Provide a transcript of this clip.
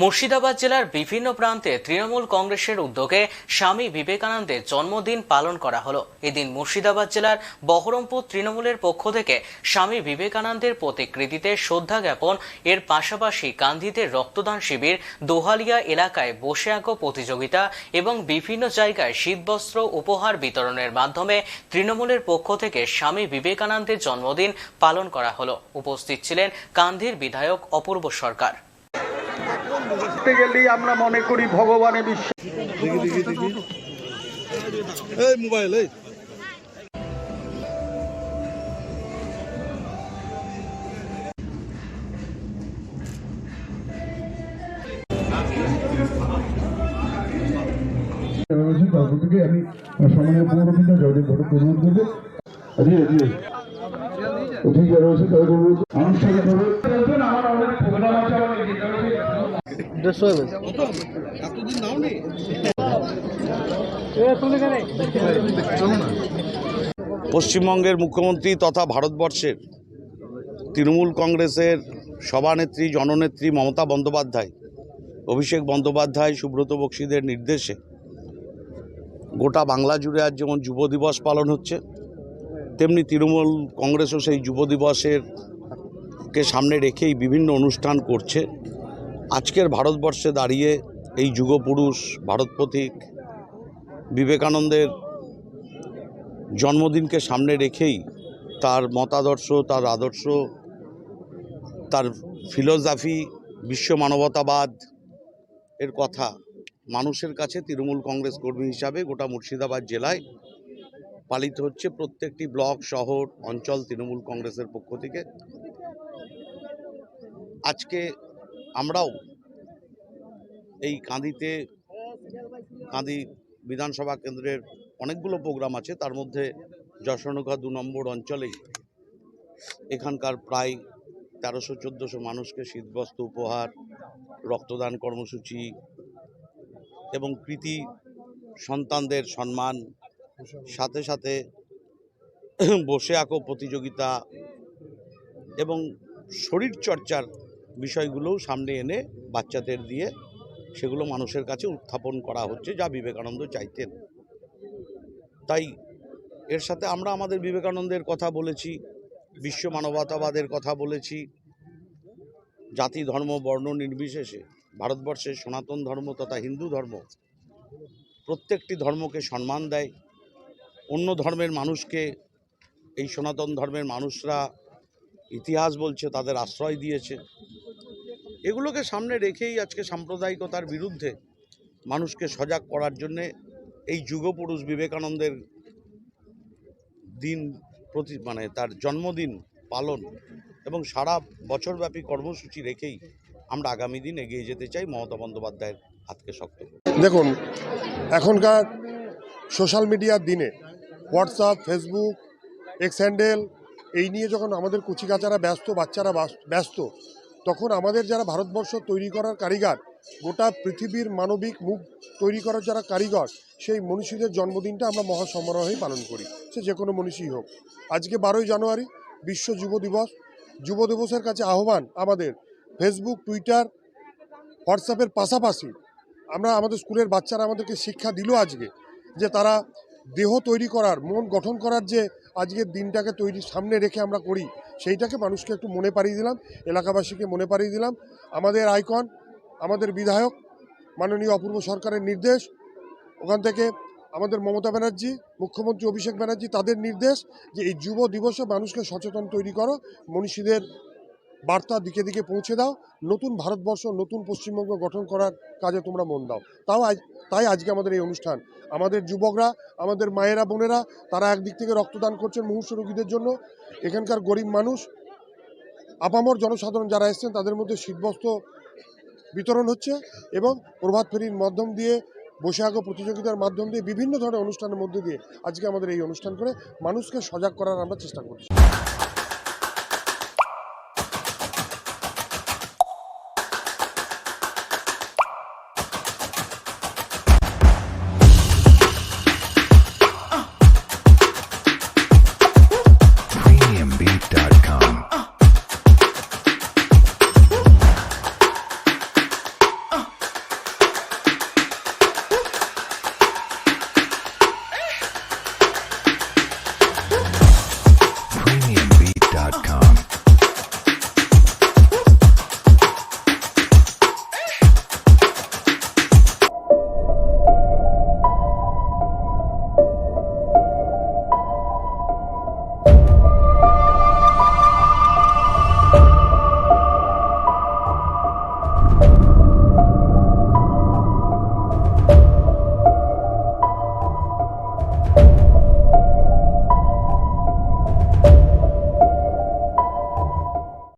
মুর্শিদাবাদ জেলার বিভিন্ন প্রান্তে তৃণমূল কংগ্রেসের উদ্যোগে স্বামী বিবেকানন্দের জন্মদিন পালন করা হলো। এদিন মুর্শিদাবাদ জেলার বহরমপুর তৃণমূলের পক্ষ থেকে স্বামী বিবেকানন্দের প্রতিকৃতিতে শ্রদ্ধা জ্ঞাপন, এর পাশাপাশি কান্দিতে রক্তদান শিবির, দোহালিয়া এলাকায় বসে আঁকো প্রতিযোগিতা এবং বিভিন্ন জায়গায় শীতবস্ত্র উপহার বিতরণের মাধ্যমে তৃণমূলের পক্ষ থেকে স্বামী বিবেকানন্দের জন্মদিন পালন করা হলো। উপস্থিত ছিলেন কান্দির বিধায়ক অপূর্ব সরকার। গেলেই আমরা মনে করি ভগবানের বিশ্বাস। মোবাইল এই। রয়েছে তরফ থেকে আমি সম্মানীয় পৌরপিতা জয়দেব ঘটক অনুরোধ করব। পশ্চিমবঙ্গের মুখ্যমন্ত্রী তথা ভারতবর্ষের তৃণমূল কংগ্রেসের সভানেত্রী, জননেত্রী মমতা বন্দ্যোপাধ্যায়, অভিষেক বন্দ্যোপাধ্যায়, সুব্রত বক্সীদের নির্দেশে গোটা বাংলা জুড়ে আজ যেমন যুব দিবস পালন হচ্ছে তেমনি তৃণমূল কংগ্রেসও সেই যুব দিবসের কে সামনে রেখেই বিভিন্ন অনুষ্ঠান করছে। আজকের ভারতবর্ষে দাঁড়িয়ে এই যুগপুরুষ ভারতপথিক বিবেকানন্দের জন্মদিনকে সামনে রেখেই তার মতাদর্শ, তার আদর্শ, তার ফিলোসফি, বিশ্ব মানবতাবাদ এর কথা মানুষের কাছে তৃণমূল কংগ্রেস কর্মী হিসাবে গোটা মুর্শিদাবাদ জেলায় পালিত হচ্ছে প্রত্যেকটি ব্লক, শহর, অঞ্চল তৃণমূল কংগ্রেসের পক্ষ থেকে। আজকে আমরাও এই কাঁদিতে, কাঁদি বিধানসভা কেন্দ্রের অনেকগুলো প্রোগ্রাম আছে, তার মধ্যে যশোনৌকা দু নম্বর অঞ্চলেই এখানকার প্রায় তেরোশো চোদ্দোশো মানুষকে শীতবস্ত্র, উপহার, রক্তদান কর্মসূচি এবং কৃতি সন্তানদের সম্মান সাথে সাথে বসে আঁকো প্রতিযোগিতা এবং শরীরচর্চার বিষয়গুলোও সামনে এনে বাচ্চাদের দিয়ে সেগুলো মানুষের কাছে উত্থাপন করা হচ্ছে যা বিবেকানন্দ চাইতেন। তাই এর সাথে আমরা আমাদের বিবেকানন্দের কথা বলেছি, বিশ্ব মানবতাবাদের কথা বলেছি, জাতি, ধর্ম, বর্ণ নির্বিশেষে, ভারতবর্ষের সনাতন ধর্ম তথা হিন্দু ধর্ম প্রত্যেকটি ধর্মকে সম্মান দেয়। অন্য ধর্মের মানুষকে, এই সনাতন ধর্মের মানুষরা ইতিহাস বলছে, তাদের আশ্রয় দিয়েছে। এগুলোকে সামনে রেখেই আজকে সাম্প্রদায়িকতার বিরুদ্ধে মানুষকে সজাগ করার জন্যে এই যুগপুরুষ বিবেকানন্দের দিন প্রতি মানে তার জন্মদিন পালন এবং সারা বছরব্যাপী কর্মসূচি রেখেই আমরা আগামী দিন এগিয়ে যেতে চাই মমতা বন্দ্যোপাধ্যায়ের হাতকে শক্ত দেখুন, এখনকার সোশ্যাল মিডিয়ার দিনে হোয়াটসঅ্যাপ ফেসবুক এক্স হ্যান্ডেল এই নিয়ে যখন আমাদের কুচিকাচারা ব্যস্ত, বাচ্চারা ব্যস্ত, তখন আমাদের যারা ভারতবর্ষ তৈরি করার কারিগর, গোটা পৃথিবীর মানবিক মুখ তৈরি করার যারা কারিগর, সেই মনীষীদের জন্মদিনটা আমরা মহা সমারোহে পালন করি। সে যে কোনো মনীষী হোক। আজকে বারোই জানুয়ারি, বিশ্ব যুব দিবস। যুব দিবসের কাছে আহ্বান আমাদের ফেসবুক টুইটার হোয়াটসঅ্যাপের পাশাপাশি। আমরা আমাদের স্কুলের বাচ্চারা আমাদেরকে শিক্ষা দিল আজকে, যে তারা দেহ তৈরি করার, মন গঠন করার যে আজকের দিনটাকে তৈরি সামনে রেখে আমরা করি, সেইটাকে মানুষকে একটু মনে পাড়িয়ে দিলাম, এলাকাবাসীকে মনে পাড়িয়ে দিলাম। আমাদের আইকন, আমাদের বিধায়ক, মাননীয় অপূর্ব সরকারের নির্দেশ, ওখান থেকে আমাদের মমতা ব্যানার্জি, মুখ্যমন্ত্রী অভিষেক ব্যানার্জি, তাদের নির্দেশ যে এই যুব দিবসে মানুষকে সচেতন তৈরি করো, মনীষীদের বার্তা দিকে দিকে পৌঁছে দাও। নতুন ভারতবর্ষ, নতুন পশ্চিমবঙ্গ গঠন করার কাজে তোমরা মন দাও। তাও আজ, তাই আজকে আমাদের এই অনুষ্ঠান। আমাদের যুবকরা, আমাদের মায়েরা, বোনেরা, তারা একদিক থেকে রক্তদান করছেন মুমূর্ষু রোগীদের জন্য। এখানকার গরিব মানুষ, আপামর জনসাধারণ যারা এসছেন, তাদের মধ্যে শীতবস্ত্র বিতরণ হচ্ছে এবং প্রভাত ফেরির মাধ্যম দিয়ে আঁকো প্রতিযোগিতার মাধ্যম দিয়ে বিভিন্ন ধরনের অনুষ্ঠানের মধ্যে দিয়ে আজকে আমাদের এই অনুষ্ঠান করে মানুষকে সজাগ করার আমরা চেষ্টা করছি।